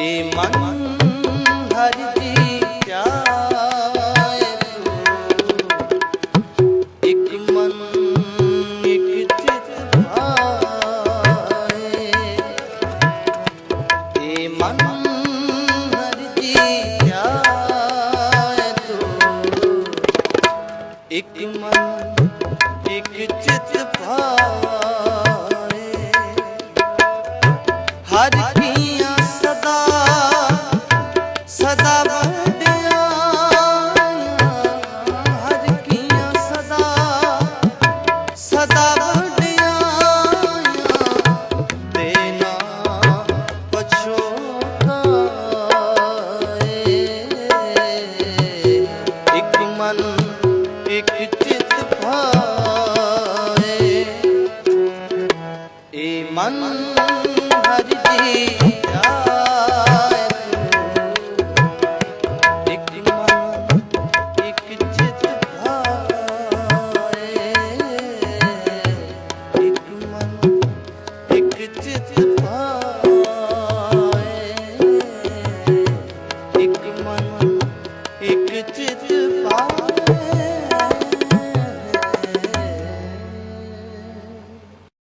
ਏ ਮਨ ਹਰਿ ਜੀ ਧਿਆਏ ਤੂੰ ਮਨ ਇਕ ਚਿਤ ਭਾਏ। ਏ ਮਨ ਹਰਿ ਜੀ ਧਿਆਏ ਤੂੰ। ਮਨ ਇਕ ਚਿਤ ਭਾਏ। ਹਰ ਮਨ ਇੱਕ ਚਿਤ ਭਾਏ ਏ ਮਨ ਹਰਿ ਜੀ 你住住房。